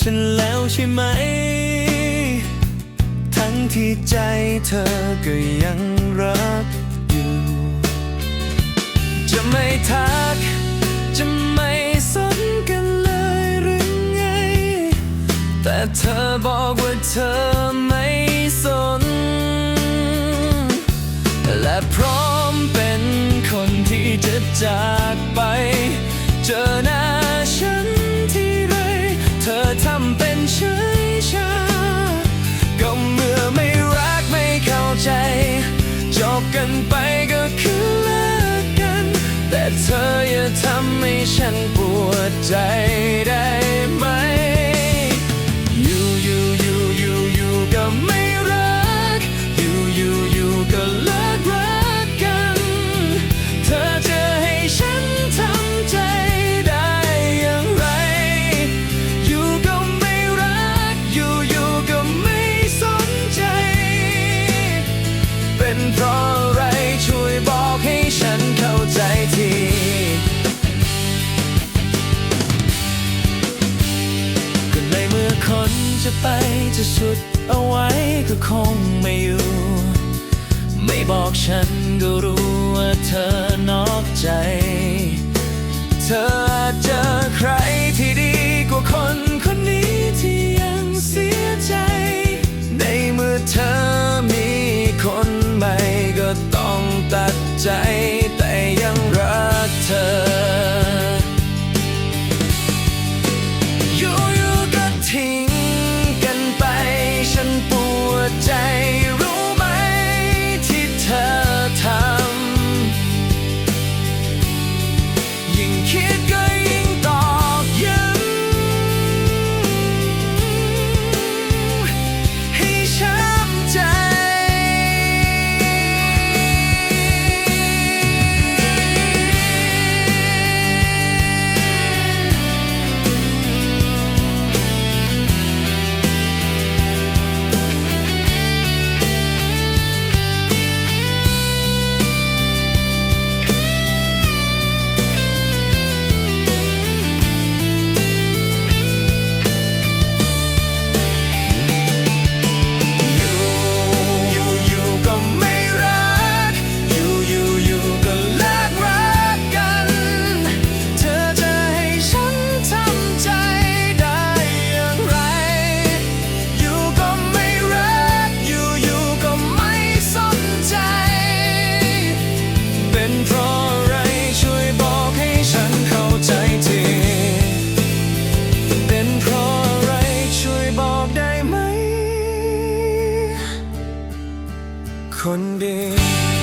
ฉันแล้วใช่ไหม ทั้งที่ใจเธอก็ยังรักอยู่ จะไม่ทัก จะไม่สนกันเลยหรือไง แต่เธอบอกว่าเธอไม่สน และพร้อมเป็นคนที่จะจาก ทำให้ฉันปวดใจได้ไหม อยู่อยู่อยู่อยู่อยู่ก็ไม่รัก อยู่อยู่อยู่ก็เลิกรักกัน เธอจะให้ฉันทำใจได้อย่างไร อยู่ก็ไม่รัก อยู่อยู่ก็ไม่สนใจ เป็นเพราะ นจะไปจะสุดเอาไว้ก็คงไม่อยู่ ไม่บอกฉันก็รู้ว่าเธอนอกใจ เธออาจเจอใครที่ดีกว่าคนคนนี้ที่ยังเสียใจ ในเมื่อเธอมีคนใหม่ก็ต้องตัดใจ One day.